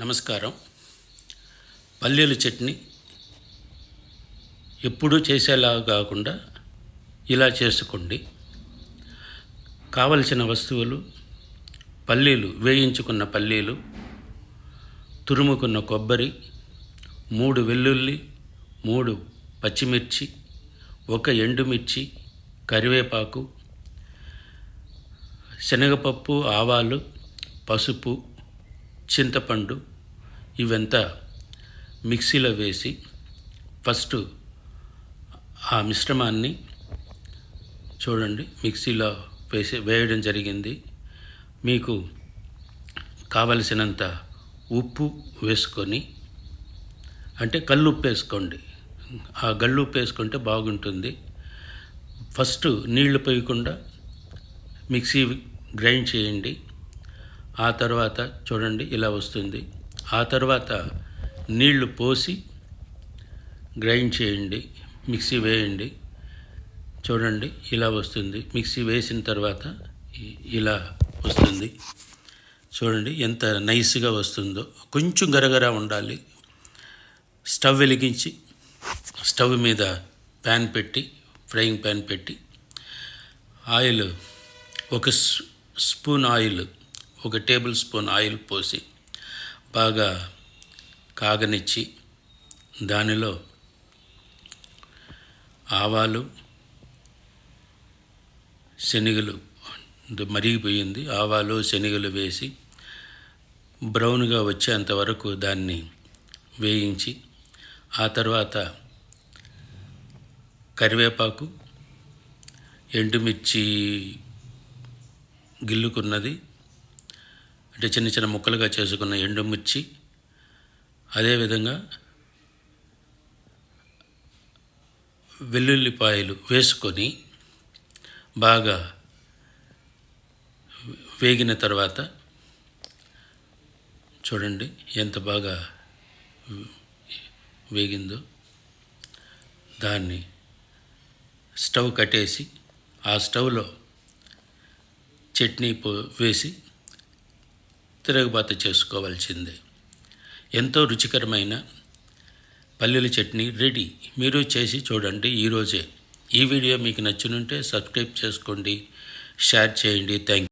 నమస్కారం. పల్లీల చట్నీ ఎప్పుడూ చేసేలా కాకుండా ఇలా చేసుకోండి. కావలసిన వస్తువులు పల్లీలు వేయించుకున్న పల్లీలు తురుముకున్న కొబ్బరి మూడు వెల్లుల్లి మూడు పచ్చిమిర్చి ఒక ఎండుమిర్చి కరివేపాకు శనగపప్పు ఆవాలు పసుపు చింతపండు ఇవంతా మిక్సీలో వేసి ఫస్ట్ ఆ మిశ్రమాన్ని చూడండి మిక్సీలో వేసి వేయడం జరిగింది. మీకు కావలసినంత ఉప్పు వేసుకొని అంటే కల్లుప్పు వేసుకోండి. ఆ గల్లుప్పు వేసుకుంటే బాగుంటుంది. ఫస్ట్ నీళ్ళు పోయకుండా మిక్సీ గ్రైండ్ చేయండి. ఆ తర్వాత చూడండి ఇలా వస్తుంది. ఆ తర్వాత నీళ్ళు పోసి గ్రైండ్ చేయండి మిక్సీ వేయండి. చూడండి ఇలా వస్తుంది. మిక్సీ వేసిన తర్వాత ఇలా వస్తుంది. చూడండి ఎంత నైస్గా వస్తుందో. కొంచెం గరగర ఉండాలి. స్టవ్ వెలిగించి స్టవ్ మీద ప్యాన్ పెట్టి ఫ్రైయింగ్ ప్యాన్ పెట్టి ఆయిల్ ఒక స్పూన్ ఆయిల్ ఒక టేబుల్ స్పూన్ ఆయిల్ పోసి బాగా కాగనిచ్చి దానిలో ఆవాలు శనగలు మరిగిపోయింది. ఆవాలు శనగలు వేసి బ్రౌన్గా వచ్చేంత వరకు దాన్ని వేయించి ఆ తర్వాత కరివేపాకు ఎండుమిర్చి గిల్లుకున్నది అంటే చిన్న చిన్న ముక్కలుగా చేసుకున్న ఎండుమిర్చి అదేవిధంగా వెల్లుల్లిపాయలు వేసుకొని బాగా వేగిన తర్వాత చూడండి ఎంత బాగా వేగిందో. దాన్ని స్టవ్ కట్టేసి ఆ స్టవ్లో చట్నీ పో వేసి తిరగబాత చేసుకోవాల్సిందే. ఎంతో రుచికరమైన పల్లీల చట్నీ రెడీ. మీరు చేసి చూడండి ఈరోజే. ఈ వీడియో మీకు నచ్చినుంటే సబ్స్క్రైబ్ చేసుకోండి. షేర్ చేయండి. థ్యాంక్